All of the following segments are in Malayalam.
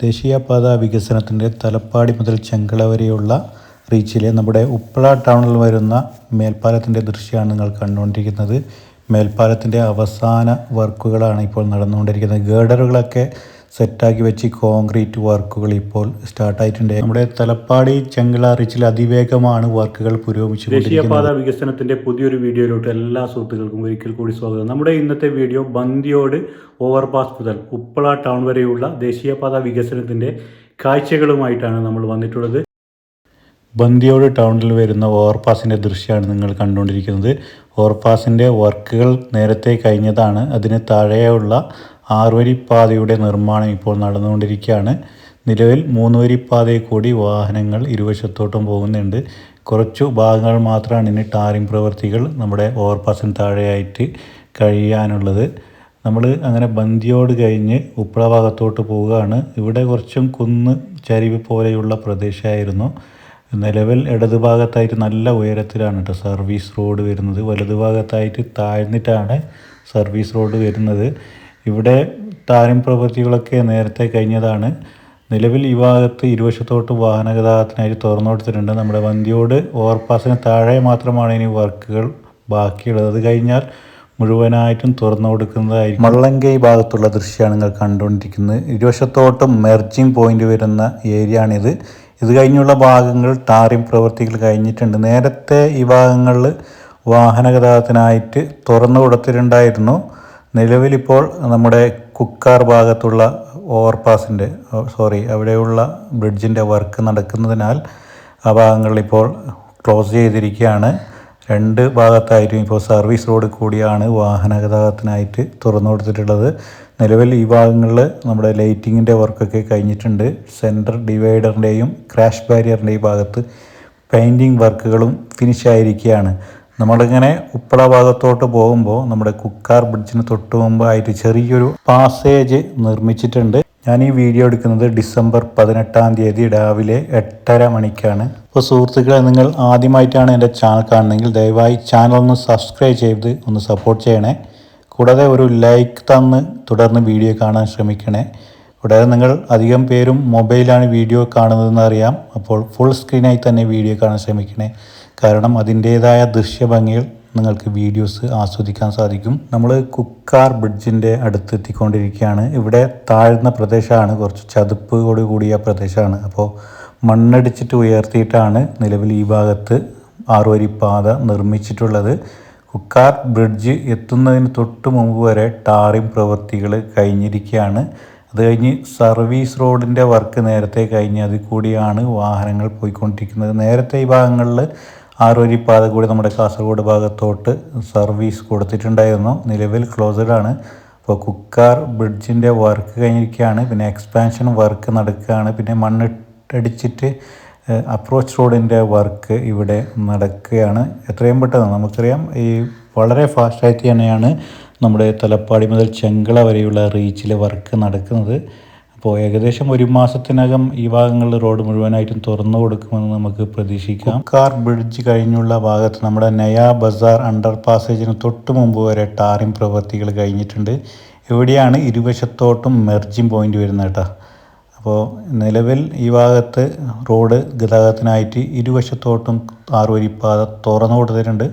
ദേശീയപാത വികസനത്തിന്റെ തലപ്പാടി മുതൽ ചെങ്കള വരെയുള്ള റീച്ചിലെ നമ്മുടെ ഉപ്പള ടൗണിൽ വരുന്ന മേൽപ്പാലത്തിന്റെ ദൃശ്യമാണ് നിങ്ങൾ കണ്ടുകൊണ്ടിരിക്കുന്നത്. മേൽപ്പാലത്തിന്റെ അവസാന വർക്കുകളാണ് ഇപ്പോൾ നടന്നുകൊണ്ടിരിക്കുന്നത്. ഗേഡറുകളൊക്കെ സെറ്റാക്കി വെച്ച് കോൺക്രീറ്റ് വർക്കുകൾ ഇപ്പോൾ സ്റ്റാർട്ടായിട്ടുണ്ട്. നമ്മുടെ തലപ്പാടി ചെങ്കള റിച്ചിൽ അതിവേഗമാണ് വർക്കുകൾ പുരോഗമിച്ചു ദേശീയപാത വികസനത്തിന്റെ പുതിയൊരു വീഡിയോയിലോട്ട് എല്ലാ സുഹൃത്തുക്കൾക്കും ഒരിക്കൽ കൂടി സ്വാഗതം. നമ്മുടെ ഇന്നത്തെ വീഡിയോ ബന്ദിയോട് ഓവർപാസ് മുതൽ ഉപ്പള ടൗൺ വരെയുള്ള ദേശീയപാത വികസനത്തിന്റെ കാഴ്ചകളുമായിട്ടാണ് നമ്മൾ വന്നിട്ടുള്ളത്. ബന്ദിയോട് ടൗണിൽ വരുന്ന ഓവർപാസിന്റെ ദൃശ്യമാണ് നിങ്ങൾ കണ്ടുകൊണ്ടിരിക്കുന്നത്. ഓവർപാസിന്റെ വർക്കുകൾ നേരത്തെ കഴിഞ്ഞതാണ്. അതിന് താഴെയുള്ള ആറുവരിപ്പാതയുടെ നിർമ്മാണം ഇപ്പോൾ നടന്നുകൊണ്ടിരിക്കുകയാണ്. നിലവിൽ മൂന്ന് വരിപ്പാതയിൽ കൂടി വാഹനങ്ങൾ ഇരുവശത്തോട്ടും പോകുന്നുണ്ട്. കുറച്ചു ഭാഗങ്ങൾ മാത്രമാണ് ഇനി ടാറിംഗ് പ്രവൃത്തികൾ നമ്മുടെ ഓവർപാസിന് താഴെയായിട്ട് കഴിയാനുള്ളത്. നമ്മൾ അങ്ങനെ ബന്തിയോട് കഴിഞ്ഞ് ഉപ്പള ഭാഗത്തോട്ട് പോവുകയാണ്. ഇവിടെ കുറച്ചും കുന്ന് ചരിവ് പോലെയുള്ള പ്രദേശമായിരുന്നു. നിലവിൽ ഇടതുഭാഗത്തായിട്ട് നല്ല ഉയരത്തിലാണ് കേട്ടോ സർവീസ് റോഡ് വരുന്നത്. വലതു ഭാഗത്തായിട്ട് താഴ്ന്നിട്ടാണ് സർവീസ് റോഡ് വരുന്നത്. ഇവിടെ ടാറിംഗ് പ്രവൃത്തികളൊക്കെ നേരത്തെ കഴിഞ്ഞതാണ്. നിലവിൽ ഈ ഭാഗത്ത് ഇരുവശത്തോട്ട് വാഹന ഗതാഗതത്തിനായി തുറന്നു കൊടുത്തിട്ടുണ്ട് നമ്മുടെ വന്തിയോട് ഓവർപാസിന് താഴെ മാത്രമാണ് ഇനി വർക്കുകൾ ബാക്കിയുള്ളത്. അത് കഴിഞ്ഞാൽ മുഴുവനായിട്ടും തുറന്നു കൊടുക്കുന്നതായിരിക്കും മള്ളങ്കൈ ഭാഗത്തുള്ള ദൃശ്യമാണ് നിങ്ങൾ കണ്ടുകൊണ്ടിരിക്കുന്നത്. ഇരുവശത്തോട്ടും മെർജിങ് പോയിന്റ് വരുന്ന ഏരിയ ആണിത്. ഇത് കഴിഞ്ഞുള്ള ഭാഗങ്ങൾ ടാറിംഗ് പ്രവൃത്തികൾ കഴിഞ്ഞിട്ടുണ്ട്. നേരത്തെ ഈ ഭാഗങ്ങളിൽ വാഹന ഗതാഗതത്തിനായിട്ട് തുറന്നു കൊടുത്തിട്ടുണ്ടായിരുന്നു നിലവിലിപ്പോൾ നമ്മുടെ കുക്കാർ ഭാഗത്തുള്ള ഓവർപാസിന്റെ സോറി അവിടെയുള്ള ബ്രിഡ്ജിന്റെ വർക്ക് നടക്കുന്നതിനാൽ ആ ഭാഗങ്ങളിപ്പോൾ ക്ലോസ് ചെയ്തിരിക്കുകയാണ്. രണ്ട് ഭാഗത്തായിട്ടും ഇപ്പോൾ സർവീസ് റോഡ് കൂടിയാണ് വാഹന ഗതാഗതത്തിനായിട്ട് തുറന്നു കൊടുത്തിട്ടുള്ളത്. നിലവിൽ ഈ ഭാഗങ്ങളിൽ നമ്മുടെ ലൈറ്റിങ്ങിന്റെ വർക്കൊക്കെ കഴിഞ്ഞിട്ടുണ്ട്. സെന്റർ ഡിവൈഡറിന്റെയും ക്രാഷ് ബാരിയറിന്റെയും ഭാഗത്ത് പെയിന്റിങ് വർക്കുകളും ഫിനിഷ് ആയിരിക്കുകയാണ് നമ്മളിങ്ങനെ ഉപ്പള ഭാഗത്തോട്ട് പോകുമ്പോൾ നമ്മുടെ കുക്കാർ ബ്രിഡ്ജിന് തൊട്ട് മുമ്പായിട്ട് ചെറിയൊരു പാസേജ് നിർമ്മിച്ചിട്ടുണ്ട്. ഞാൻ ഈ വീഡിയോ എടുക്കുന്നത് ഡിസംബർ പതിനെട്ടാം തീയതി രാവിലെ എട്ടര മണിക്കാണ്. അപ്പോൾ സുഹൃത്തുക്കളെ നിങ്ങൾ ആദ്യമായിട്ടാണ് എന്റെ ചാനൽ കാണുന്നതെങ്കിൽ ദയവായി ചാനൽ ഒന്ന് സബ്സ്ക്രൈബ് ചെയ്ത് ഒന്ന് സപ്പോർട്ട് ചെയ്യണേ. കൂടാതെ ഒരു ലൈക്ക് തന്ന് തുടർന്ന് വീഡിയോ കാണാൻ ശ്രമിക്കണേ. കൂടാതെ നിങ്ങൾ അധികം പേരും മൊബൈലാണ് വീഡിയോ കാണുന്നതെന്ന് അറിയാം. അപ്പോൾ ഫുൾ സ്ക്രീനായി തന്നെ വീഡിയോ കാണാൻ ശ്രമിക്കണേ. കാരണം അതിന്റേതായ ദൃശ്യഭംഗികൾ നിങ്ങൾക്ക് വീഡിയോസ് ആസ്വദിക്കാൻ സാധിക്കും. നമ്മൾ കുക്കാർ ബ്രിഡ്ജിന്റെ അടുത്ത് എത്തിക്കൊണ്ടിരിക്കുകയാണ് ഇവിടെ താഴ്ന്ന പ്രദേശമാണ് കുറച്ച് ചതുപ്പോട് കൂടിയ പ്രദേശമാണ്. അപ്പോൾ മണ്ണടിച്ചിട്ട് ഉയർത്തിയിട്ടാണ് നിലവിൽ ഈ ഭാഗത്ത് ആറുവരിപ്പാത നിർമ്മിച്ചിട്ടുള്ളത്. കുക്കാർ ബ്രിഡ്ജ് എത്തുന്നതിന് തൊട്ട് മുമ്പ് വരെ ടാറിംഗ് പ്രവൃത്തികൾ കഴിഞ്ഞിരിക്കുകയാണ്. അത് കഴിഞ്ഞ് സർവീസ് റോഡിന്റെ വർക്ക് നേരത്തെ കഴിഞ്ഞ് അതിൽ കൂടിയാണ് വാഹനങ്ങൾ പോയിക്കൊണ്ടിരിക്കുന്നത്. നേരത്തെ ഈ ഭാഗങ്ങളിൽ ആറുവരിപ്പാത കൂടി നമ്മുടെ കാസർഗോഡ് ഭാഗത്തോട്ട് സർവീസ് കൊടുത്തിട്ടുണ്ടായിരുന്നു. നിലവിൽ ക്ലോസ്ഡ് ആണ്. അപ്പോൾ കുക്കാർ ബ്രിഡ്ജിന്റെ വർക്ക് കഴിഞ്ഞിരിക്കുകയാണ്. പിന്നെ എക്സ്പാൻഷൻ വർക്ക് നടക്കുകയാണ്. പിന്നെ മണ്ണിട്ടടിച്ചിട്ട് അപ്രോച്ച് റോഡിന്റെ വർക്ക് ഇവിടെ നടക്കുകയാണ്. എത്രയും പെട്ടെന്ന് നമുക്കറിയാം ഈ വളരെ ഫാസ്റ്റായിട്ട് തന്നെയാണ് നമ്മുടെ തലപ്പാടി മുതൽ ചെങ്കള വരെയുള്ള റീച്ചിൽ വർക്ക് നടക്കുന്നത്. അപ്പോൾ ഏകദേശം ഒരു മാസത്തിനകം ഈ ഭാഗങ്ങളിൽ റോഡ് മുഴുവനായിട്ടും തുറന്നു കൊടുക്കുമെന്ന് നമുക്ക് പ്രതീക്ഷിക്കാം. കാർ ബ്രിഡ്ജ് കഴിഞ്ഞുള്ള ഭാഗത്ത് നമ്മുടെ നയാ ബസാർ അണ്ടർ പാസേജിന് തൊട്ട് മുമ്പ് വരെ ടാറിംഗ് പ്രവൃത്തികൾ കഴിഞ്ഞിട്ടുണ്ട്. ഇവിടെയാണ് ഇരുവശത്തോട്ടും മെർജിംഗ് പോയിന്റ് വരുന്നത് കേട്ടോ. അപ്പോൾ നിലവിൽ ഈ ഭാഗത്ത് റോഡ് ഗതാഗതത്തിനായിട്ട് ഇരുവശത്തോട്ടും ആറുവരിപ്പാത തുറന്നു കൊടുത്തിട്ടുണ്ട്.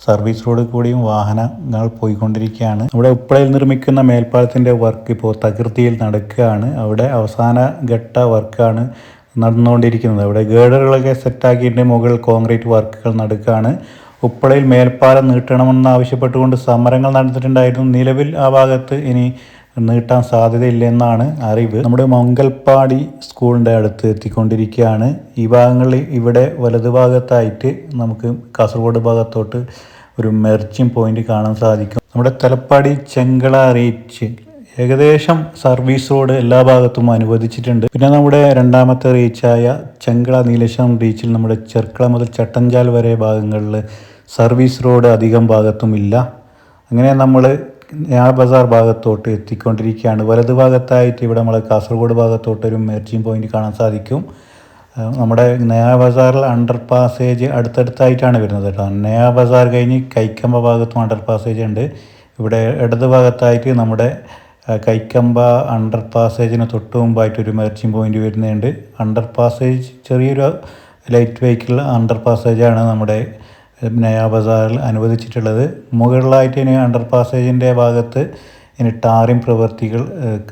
സർവീസ് റോഡ് കൂടിയും വാഹനങ്ങൾ പോയിക്കൊണ്ടിരിക്കുകയാണ്. നമ്മുടെ ഉപ്പളയിൽ നിർമ്മിക്കുന്ന മേൽപ്പാലത്തിന്റെ വർക്ക് ഇപ്പോൾ തകൃതിയിൽ നടക്കുകയാണ്. അവിടെ അവസാന ഘട്ട വർക്കാണ് നടന്നുകൊണ്ടിരിക്കുന്നത്. അവിടെ ഗേഡറുകളൊക്കെ സെറ്റാക്കിയിട്ട് മുകളിൽ കോൺക്രീറ്റ് വർക്കുകൾ നടക്കുകയാണ്. ഉപ്പളയിൽ മേൽപ്പാലം നീട്ടണമെന്ന് ആവശ്യപ്പെട്ടുകൊണ്ട് സമരങ്ങൾ നടന്നിട്ടുണ്ടായിരുന്നു. നിലവിൽ ആ ഭാഗത്ത് ഇനി നീട്ടാൻ സാധ്യതയില്ലെന്നാണ് അറിവ്. നമ്മുടെ മംഗൽപ്പാടി സ്കൂളിന്റെ അടുത്ത് എത്തിക്കൊണ്ടിരിക്കുകയാണ്. ഈ ഭാഗങ്ങളിൽ ഇവിടെ വലതുഭാഗത്തായിട്ട് നമുക്ക് കാസർഗോഡ് ഭാഗത്തോട്ട് ഒരു മെർച്ചിങ് പോയിന്റ് കാണാൻ സാധിക്കും. നമ്മുടെ തലപ്പാടി ചെങ്കള റീച്ച് ഏകദേശം സർവീസ് റോഡ് എല്ലാ ഭാഗത്തും അനുവദിച്ചിട്ടുണ്ട്. പിന്നെ നമ്മുടെ രണ്ടാമത്തെ റീച്ചായ ചെങ്കള നീലേശ്വരം റീച്ചിൽ നമ്മുടെ ചെർക്കള മുതൽ ചട്ടഞ്ചാൽ വരെ ഭാഗങ്ങളിൽ സർവീസ് റോഡ് അധികം ഭാഗത്തും ഇല്ല. അങ്ങനെ നമ്മൾ ഞാ ബസാർ ഭാഗത്തോട്ട് എത്തിക്കൊണ്ടിരിക്കുകയാണ്. വലത് ഭാഗത്തായിട്ട് ഇവിടെ നമ്മളെ കാസർഗോഡ് ഭാഗത്തോട്ട് ഒരു മെർച്ചിങ് പോയിന്റ് കാണാൻ സാധിക്കും. നമ്മുടെ നയാ ബസാറിൽ അണ്ടർ പാസേജ് അടുത്തടുത്തായിട്ടാണ് വരുന്നത് കേട്ടോ. നയാ ബസാർ കഴിഞ്ഞ് കൈക്കമ്പ ഭാഗത്തും അണ്ടർ പാസേജ് ഉണ്ട്. ഇവിടെ ഇടത് ഭാഗത്തായിട്ട് നമ്മുടെ കൈക്കമ്പ അണ്ടർ പാസേജിന് തൊട്ട് മുമ്പായിട്ടൊരു മെർച്ചിങ് പോയിന്റ് വരുന്നുണ്ട്. അണ്ടർ പാസേജ് ചെറിയൊരു ലൈറ്റ് വെഹിക്കിൾ അണ്ടർ പാസേജാണ് നമ്മുടെ നയാ ബസാറിൽ അനുവദിച്ചിട്ടുള്ളത്. മുകളിലായിട്ട് ഇനി അണ്ടർ പാസേജിന്റെ ഭാഗത്ത് ഇനി ടാറിങ് പ്രവൃത്തികൾ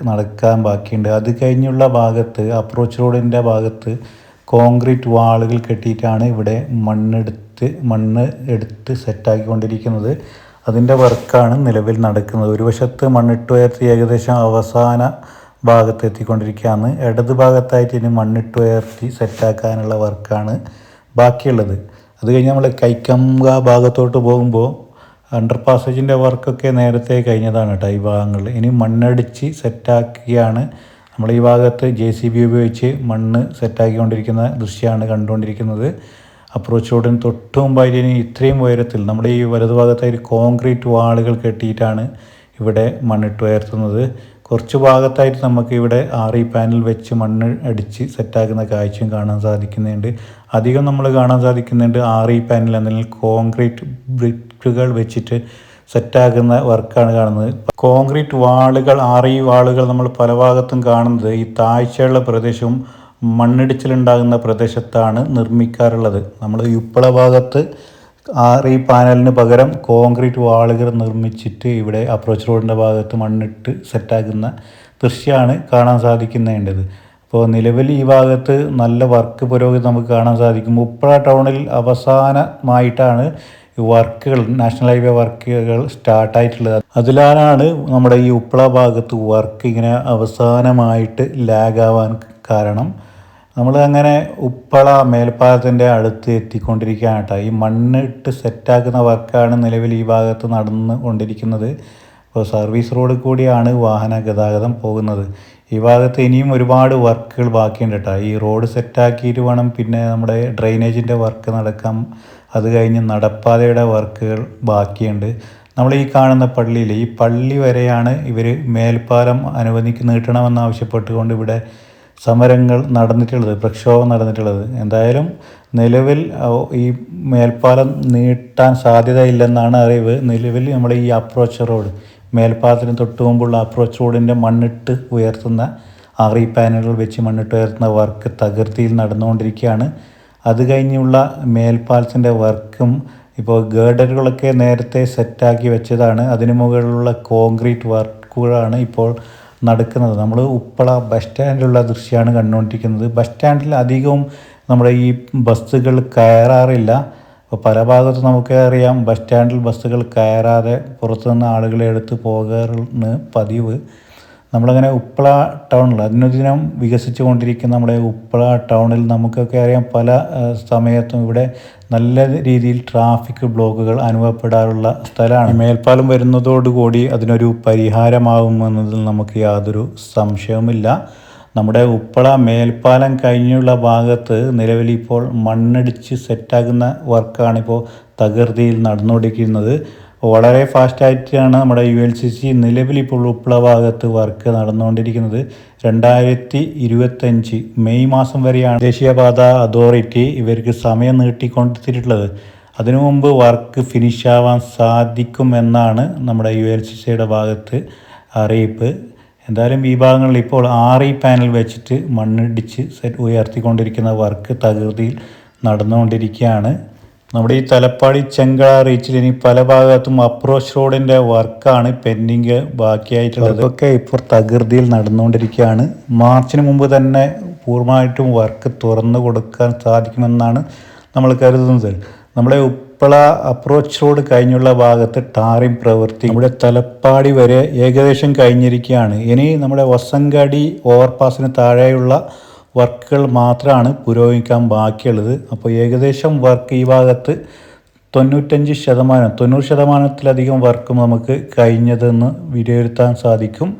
നടക്കാൻ ബാക്കിയുണ്ട്. അത് കഴിഞ്ഞുള്ള ഭാഗത്ത് അപ്രോച്ച് റോഡിന്റെ ഭാഗത്ത് കോൺക്രീറ്റ് വാളുകൾ കെട്ടിയിട്ടാണ് ഇവിടെ മണ്ണെടുത്ത് മണ്ണ് എടുത്ത് സെറ്റാക്കിക്കൊണ്ടിരിക്കുന്നത്. അതിന്റെ വർക്കാണ് നിലവിൽ നടക്കുന്നത്. ഒരു വശത്ത് മണ്ണിട്ട് ഉയർത്തി ഏകദേശം അവസാന ഭാഗത്ത് എത്തിക്കൊണ്ടിരിക്കുകയാണ്. ഇടത് ഭാഗത്തായിട്ട് ഇനി മണ്ണിട്ട് ഉയർത്തി സെറ്റാക്കാനുള്ള വർക്കാണ് ബാക്കിയുള്ളത്. അത് കഴിഞ്ഞ് നമ്മൾ കൈക്കമ്പ ഭാഗത്തോട്ട് പോകുമ്പോൾ അണ്ടർ പാസേജിന്റെ വർക്കൊക്കെ നേരത്തെ കഴിഞ്ഞതാണ് കേട്ടോ ഈ ഭാഗങ്ങളിൽ ഇനി മണ്ണടിച്ച് സെറ്റാക്കിയാണ് നമ്മൾ ഈ ഭാഗത്ത് ജെ സി ബി ഉപയോഗിച്ച് മണ്ണ് സെറ്റാക്കിക്കൊണ്ടിരിക്കുന്ന ദൃശ്യമാണ് കണ്ടുകൊണ്ടിരിക്കുന്നത്. അപ്രോച്ച് റോഡിന് തൊട്ട് മുമ്പായിട്ട് ഇനി ഇത്രയും ഉയരത്തിൽ നമ്മുടെ ഈ വലതുഭാഗത്തായിട്ട് കോൺക്രീറ്റ് വാളുകൾ കെട്ടിയിട്ടാണ് ഇവിടെ മണ്ണിട്ട് ഉയർത്തുന്നത്. കുറച്ച് ഭാഗത്തായിട്ട് നമുക്ക് ഇവിടെ ആറി പാനൽ വെച്ച് മണ്ണ് അടിച്ച് സെറ്റാക്കുന്ന കാഴ്ചയും കാണാൻ സാധിക്കുന്നുണ്ട്. അധികം നമ്മൾ കാണാൻ സാധിക്കുന്നുണ്ട് ഇ പാനൽ അല്ലെങ്കിൽ കോൺക്രീറ്റ് ബ്രിക്കുകൾ വെച്ചിട്ട് സെറ്റാക്കുന്ന വർക്കാണ് കാണുന്നത്. കോൺക്രീറ്റ് വാളുകൾ ഇ വാളുകൾ നമ്മൾ പല ഭാഗത്തും കാണുന്നത്. ഈ താഴ്ചയുള്ള പ്രദേശവും മണ്ണിടിച്ചിലുണ്ടാകുന്ന പ്രദേശത്താണ് നിർമ്മിക്കാറുള്ളത്. നമ്മൾ ഉപ്പള ഭാഗത്ത് ഈ പാനലിന് പകരം കോൺക്രീറ്റ് വാളുകൾ നിർമ്മിച്ചിട്ട് ഇവിടെ അപ്രോച്ച് റോഡിന്റെ ഭാഗത്ത് മണ്ണിട്ട് സെറ്റാക്കുന്ന ദൃശ്യമാണ് കാണാൻ സാധിക്കുന്നേണ്ടത് അപ്പോൾ നിലവിൽ ഈ ഭാഗത്ത് നല്ല വർക്ക് പുരോഗതി നമുക്ക് കാണാൻ സാധിക്കും. ഉപ്പള ടൗണിൽ അവസാനമായിട്ടാണ് വർക്കുകൾ നാഷണൽ ഹൈവേ വർക്കുകൾ സ്റ്റാർട്ടായിട്ടുള്ളത് അതിലാണ് നമ്മുടെ ഈ ഉപ്പള ഭാഗത്ത് വർക്ക് ഇങ്ങനെ അവസാനമായിട്ട് ലാഗാവാൻ കാരണം? നമ്മൾ അങ്ങനെ ഉപ്പള മേൽപ്പാലത്തിന്റെ അടുത്ത് എത്തിക്കൊണ്ടിരിക്കുകയാണ് കേട്ടോ. ഈ മണ്ണിട്ട് സെറ്റാക്കുന്ന വർക്കാണ് നിലവിൽ ഈ ഭാഗത്ത് നടന്നു കൊണ്ടിരിക്കുന്നത് ഇപ്പോൾ സർവീസ് റോഡ് കൂടിയാണ് വാഹന ഗതാഗതം പോകുന്നത്. ഈ ഭാഗത്ത് ഇനിയും ഒരുപാട് വർക്കുകൾ ബാക്കിയുണ്ട് കേട്ടോ ഈ റോഡ് സെറ്റാക്കിയിട്ട് വേണം പിന്നെ നമ്മുടെ ഡ്രെയിനേജിന്റെ വർക്ക് നടക്കാം. അത് കഴിഞ്ഞ് നടപ്പാതയുടെ വർക്കുകൾ ബാക്കിയുണ്ട്. നമ്മൾ ഈ കാണുന്ന പള്ളിയിൽ ഈ പള്ളി വരെയാണ് ഇവർ മേൽപ്പാലം അനുവദിക്ക് നീട്ടണമെന്ന് ആവശ്യപ്പെട്ടുകൊണ്ട് ഇവിടെ സമരങ്ങൾ നടന്നിട്ടുള്ളത് പ്രക്ഷോഭം നടന്നിട്ടുള്ളത്. എന്തായാലും നിലവിൽ ഈ മേൽപ്പാലം നീട്ടാൻ സാധ്യതയില്ലെന്നാണ് അറിവ്. നിലവിൽ നമ്മൾ ഈ അപ്രോച്ച് റോഡ് മേൽപ്പാലത്തിന് തൊട്ട് മുമ്പുള്ള അപ്രോച്ച് റോഡിന്റെ മണ്ണിട്ട് ഉയർത്തുന്ന ഇ പാനലുകൾ വെച്ച് മണ്ണിട്ട് ഉയർത്തുന്ന വർക്ക് തകൃതിയിൽ നടന്നുകൊണ്ടിരിക്കുകയാണ്. അത് കഴിഞ്ഞുള്ള മേൽപ്പാലത്തിന്റെ വർക്കും ഇപ്പോൾ ഗേർഡറുകളൊക്കെ നേരത്തെ സെറ്റാക്കി വെച്ചതാണ്. അതിന് മുകളിലുള്ള കോൺക്രീറ്റ് വർക്കുകളാണ് ഇപ്പോൾ നടക്കുന്നത്. നമ്മൾ ഉപ്പള ബസ് സ്റ്റാൻഡിലുള്ള ദൃശ്യമാണ് കണ്ടുകൊണ്ടിരിക്കുന്നത്. ബസ് സ്റ്റാൻഡിൽ അധികവും നമ്മുടെ ഈ ബസ്സുകൾ കയറാറില്ല. അപ്പോൾ പല ഭാഗത്തും നമുക്ക് അറിയാം ബസ് സ്റ്റാൻഡിൽ ബസ്സുകൾ കയറാതെ പുറത്തുനിന്ന് ആളുകളെ എടുത്ത് പോകാറാണ് പതിവ്. നമ്മളങ്ങനെ ഉപ്പള ടൗണിൽ അതിനുദിനം വികസിച്ചു കൊണ്ടിരിക്കുന്ന നമ്മുടെ ഉപ്പള ടൗണിൽ നമുക്കൊക്കെ അറിയാം പല സമയത്തും ഇവിടെ നല്ല രീതിയിൽ ട്രാഫിക് ബ്ലോക്കുകൾ അനുഭവപ്പെടാറുള്ള സ്ഥലമാണ്. മേൽപ്പാലം വരുന്നതോടുകൂടി അതിനൊരു പരിഹാരമാകുമെന്നതിൽ നമുക്ക് യാതൊരു സംശയവുമില്ല. നമ്മുടെ ഉപ്പള മേൽപ്പാലം കഴിഞ്ഞുള്ള ഭാഗത്ത് നിലവിൽ ഇപ്പോൾ മണ്ണടിച്ച് സെറ്റാക്കുന്ന വർക്കാണിപ്പോൾ തകൃതിയിൽ നടന്നുകൊണ്ടിരിക്കുന്നത്. വളരെ ഫാസ്റ്റായിട്ടാണ് നമ്മുടെ യു എൽ സി സി നിലവിൽ ഇപ്പോൾ ഉപ്പള ഭാഗത്ത് വർക്ക് നടന്നുകൊണ്ടിരിക്കുന്നത്. രണ്ടായിരത്തി ഇരുപത്തഞ്ച് മെയ് മാസം വരെയാണ് ദേശീയപാത അതോറിറ്റി ഇവർക്ക് സമയം നീട്ടിക്കൊണ്ടിട്ടുള്ളത് അതിനു മുമ്പ് വർക്ക് ഫിനിഷ് ആവാൻ സാധിക്കുമെന്നാണ് നമ്മുടെ യു എൽ സി സിയുടെ ഭാഗത്ത് അറിയിപ്പ്. എന്തായാലും ഈ ഭാഗങ്ങളിൽ ഇപ്പോൾ ആറി പാനൽ വെച്ചിട്ട് മണ്ണിടിച്ച് സെറ്റ് ഉയർത്തിക്കൊണ്ടിരിക്കുന്ന വർക്ക് തകൃതിയിൽ നടന്നുകൊണ്ടിരിക്കുകയാണ്. നമ്മുടെ ഈ തലപ്പാടി ചെങ്കള റീച്ചിൽ ഇനി പല ഭാഗത്തും അപ്രോച്ച് റോഡിന്റെ വർക്കാണ് പെൻഡിങ് ബാക്കിയായിട്ടുള്ളത്. അതൊക്കെ ഇപ്പോൾ തകൃതിയിൽ നടന്നുകൊണ്ടിരിക്കുകയാണ്. മാർച്ചിന് മുമ്പ് തന്നെ പൂർണമായിട്ടും വർക്ക് തുറന്നു കൊടുക്കാൻ സാധിക്കുമെന്നാണ് നമ്മൾ കരുതുന്നത്. നമ്മുടെ ഉപ്പള അപ്രോച്ച് റോഡ് കഴിഞ്ഞുള്ള ഭാഗത്ത് ടാറിംഗ് പ്രവൃത്തി. നമ്മുടെ തലപ്പാടി വരെ ഏകദേശം കഴിഞ്ഞിരിക്കുകയാണ്. ഇനി നമ്മുടെ വസങ്കടി ഓവർപാസിന് താഴെയുള്ള വർക്കുകൾ മാത്രമാണ് പുരോഗമിക്കാൻ ബാക്കിയുള്ളത്. അപ്പോൾ ഏകദേശം വർക്ക് ഈ ഭാഗത്ത് തൊണ്ണൂറ്റഞ്ച് ശതമാനം തൊണ്ണൂറ് ശതമാനത്തിലധികം വർക്കും നമുക്ക് കഴിഞ്ഞതെന്ന് വിലയിരുത്താൻ സാധിക്കും.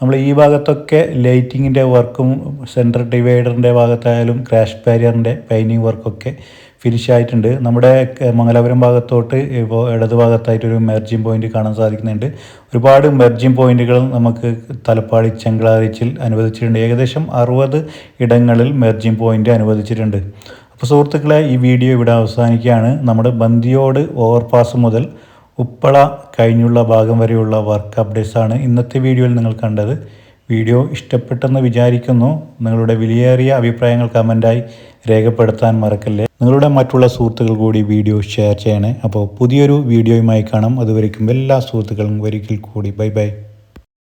നമ്മൾ ഈ ഭാഗത്തൊക്കെ ലൈറ്റിങ്ങിന്റെ വർക്കും സെൻട്രൽ ഡിവൈഡറിന്റെ ഭാഗത്തായാലും ക്രാഷ് ബാരിയറിന്റെ പെയിന്റിങ് വർക്കൊക്കെ ഫിനിഷ് ആയിട്ടുണ്ട്. നമ്മുടെ മംഗലാപുരം ഭാഗത്തോട്ട് ഇപ്പോൾ ഇടത് ഭാഗത്തായിട്ടൊരു മെർജിങ് പോയിന്റ് കാണാൻ സാധിക്കുന്നുണ്ട്. ഒരുപാട് മെർജിംഗ് പോയിന്റുകൾ നമുക്ക് തലപ്പാടി ചെങ്കളാറിച്ചിൽ അനുവദിച്ചിട്ടുണ്ട്. ഏകദേശം അറുപത് ഇടങ്ങളിൽ മെർജിംഗ് പോയിന്റ് അനുവദിച്ചിട്ടുണ്ട്. അപ്പോൾ സുഹൃത്തുക്കളെ ഈ വീഡിയോ ഇവിടെ അവസാനിക്കുകയാണ്. നമ്മുടെ ബന്ദിയോട് ഓവർപാസ് മുതൽ ഉപ്പള കഴിഞ്ഞുള്ള ഭാഗം വരെയുള്ള വർക്ക് അപ്ഡേറ്റ്സ് ആണ് ഇന്നത്തെ വീഡിയോയിൽ നിങ്ങൾ കണ്ടത്. വീഡിയോ ഇഷ്ടപ്പെട്ടെന്ന് വിചാരിക്കുന്നു. നിങ്ങളുടെ വിലയേറിയ അഭിപ്രായങ്ങൾ കമന്റായി രേഖപ്പെടുത്താൻ മറക്കല്ലേ. നിങ്ങളുടെ മറ്റുള്ള സുഹൃത്തുക്കൾ കൂടി വീഡിയോ ഷെയർ ചെയ്യണേ. അപ്പോൾ പുതിയൊരു വീഡിയോയുമായി കാണാം. അതുവരയ്ക്കും എല്ലാ സുഹൃത്തുക്കളും ഒരിക്കൽ കൂടി. Bye bye